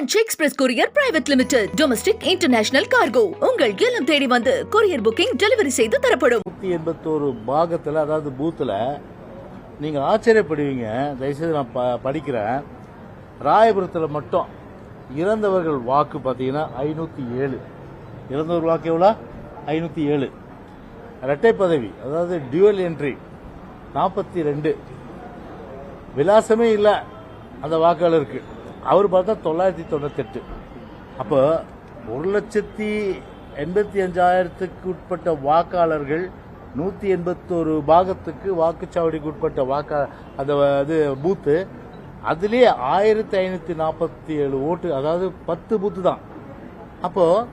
Branch express courier private limited domestic international cargo உங்கள் இல்லம் தேடி வந்து கொரியர் புக்கிங் டெலிவரி செய்து தரப்படும். நூற்றி எண்பத்தோரு பாகத்தில் அதாவது பூத்தில் நீங்கள் ஆச்சரியப்படுவீங்க. தயவுசெய்து நான் ப படிக்கிறேன். ராயபுரத்தில் மட்டும் இறந்தவர்கள் வாக்கு பார்த்தீங்கன்னா ஐநூற்றி ஏழு. இறந்தவர் வாக்கு எவ்வளோ? ஐநூற்றி ஏழு. இரட்டை பதவி அதாவது டியூவல் என்ட்ரி நாற்பத்தி ரெண்டு. விலாசமே இல்லை. அந்த வாக்காளருக்கு அவர் பார்த்தா தொள்ளாயிரத்தி தொண்ணூத்தெட்டு. அப்போ ஒரு லட்சத்தி எண்பத்தி அஞ்சாயிரத்துக்கு உட்பட்ட வாக்காளர்கள் நூற்றி எண்பத்தோரு பாகத்துக்கு வாக்குச்சாவடிக்கு உட்பட்ட வாக்கா அந்த இது பூத்து அதுலேயே ஆயிரத்தி ஐநூற்றி நாற்பத்தி ஏழு ஓட்டு அதாவது பத்து பூத்து தான். அப்போது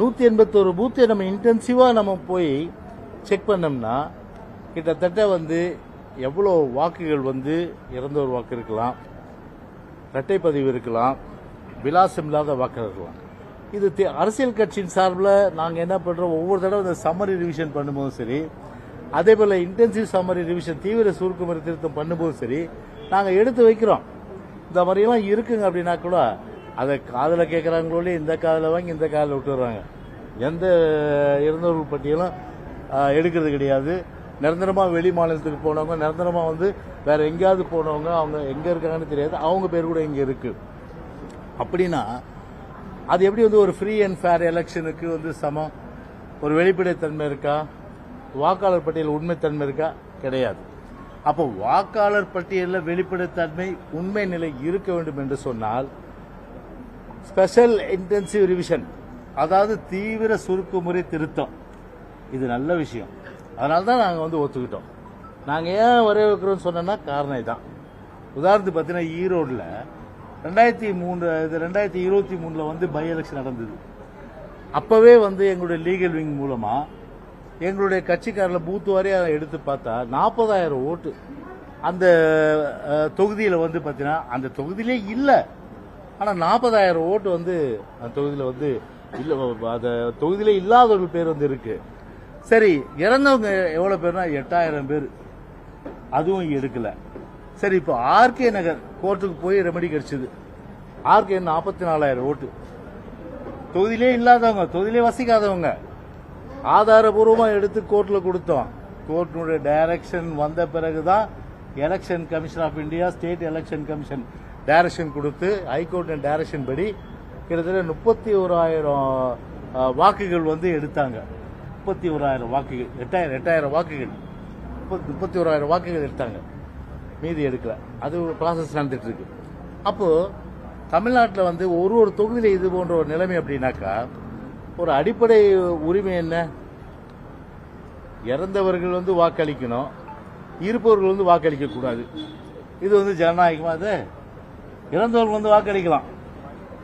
நூற்றி எண்பத்தோரு பூத்தை நம்ம இன்டென்சிவாக நம்ம போய் செக் பண்ணோம்னா கிட்டத்தட்ட வந்து எவ்வளோ வாக்குகள் வந்து இறந்தவர் வாக்கு இருக்கலாம். இரட்டை பதிவு இருக்கலாம் விலாசம் இல்லாத வாக்காளர் இருக்கலாம். இது தே- அரசியல் கட்சியின் சார்பில் நாங்கள் என்ன பண்ணுறோம் ஒவ்வொரு தடவை இந்த சம்மரி ரிவிஷன் பண்ணும்போதும் சரி அதே போல் இன்டென்சிவ் சம்மரி ரிவிஷன் தீவிர சுருக்குமுறை திருத்தம் பண்ணும்போதும் சரி நாங்கள் எடுத்து வைக்கிறோம். இந்த மாதிரியெல்லாம் இருக்குங்க அப்படின்னா கூட அதை காதில் கேட்குறாங்களோலே இந்த காதில் வாங்கி இந்த காதில் விட்டுறாங்க. எந்த இறந்தவர்கள் பட்டியலும் எடுக்கிறது கிடையாது. நிரந்தரமாக வெளி மாநிலத்துக்கு போனவங்க நிரந்தரமாக வந்து வேற எங்கேயாவது போனவங்க அவங்க எங்கே இருக்காங்கன்னு தெரியாது. அவங்க பேர் கூட இங்கே இருக்கு. அப்படின்னா அது எப்படி வந்து ஒரு ஃப்ரீ அண்ட் ஃபேர் எலெக்ஷனுக்கு வந்து சமம்? ஒரு வெளிப்படைத்தன்மை இருக்கா? வாக்காளர் பட்டியல் உண்மைத்தன்மை இருக்கா? கிடையாது. அப்போ வாக்காளர் பட்டியலில் வெளிப்படைத்தன்மை உண்மை நிலை இருக்க வேண்டும் என்று சொன்னால் ஸ்பெஷல் இன்டென்சிவ் ரிவிஷன் அதாவது தீவிர சுருக்குமுறை திருத்தம் இது நல்ல விஷயம். அதனால தான் நாங்கள் வந்து ஒத்துக்கிட்டோம். நாங்கள் ஏன் வர வைக்கிறோம்னு சொன்னோன்னா காரணம் இதுதான் உதாரணத்துக்கு பார்த்தீங்கன்னா ஈரோடில் ரெண்டாயிரத்தி மூணு இது ரெண்டாயிரத்தி இருபத்தி மூணில் வந்து பை எலெக்ஷன் நடந்தது. அப்போவே வந்து எங்களுடைய லீகல் விங் மூலமாக எங்களுடைய கட்சிக்காரில் பூத்து வரையும் எடுத்து பார்த்தா நாற்பதாயிரம் ஓட்டு அந்த தொகுதியில் வந்து பார்த்தீங்கன்னா அந்த தொகுதியிலே இல்லை. ஆனால் நாற்பதாயிரம் ஓட்டு வந்து அந்த தொகுதியில் வந்து இல்லை அந்த தொகுதியிலே இல்லாதவர்கள் பேர் வந்து இருக்குது சரி இறந்தவங்க எவ்வளோ பேர்னா எட்டாயிரம் பேர். அதுவும் எடுக்கல. சரி இப்போ ஆர்கே நகர் கோர்ட்டுக்கு போய் ரெமெடி கிடைச்சது. ஆர்கே நாற்பத்தி நாலாயிரம் ஓட்டு. தொகுதியிலே இல்லாதவங்க தொகுதியிலே வசிக்காதவங்க ஆதாரபூர்வமாக எடுத்து கோர்ட்டில் கொடுத்தோம். கோர்ட்டினுடைய டைரக்ஷன் வந்த பிறகு தான் election commission of India state election commission direction கொடுத்து ஹைகோர்ட்டின் டைரக்ஷன் படி கிட்டத்தட்ட முப்பத்தி ஓராயிரம் வாக்குகள் வந்து எடுத்தாங்க. முப்பத்தி ஓராயிரம் வாக்குகள் எட்டாயிரம் எட்டாயிரம் வாக்குகள். முப்பத்தி முப்பத்தி ஓராயிரம் வாக்குகள் எடுத்தாங்க. மீதி எடுக்கல. அது ப்ராசஸ் நடந்துட்டு இருக்கு அப்போது தமிழ்நாட்டில் வந்து ஒரு ஒரு தொகுதியில் இது போன்ற ஒரு நிலைமை அப்படின்னாக்கா ஒரு அடிப்படை உரிமை என்ன? இறந்தவர்கள் வந்து வாக்களிக்கணும். இருப்பவர்கள் வந்து வாக்களிக்கக்கூடாது. இது வந்து ஜனநாயகமாக அது? இறந்தவர்கள் வந்து வாக்களிக்கலாம்.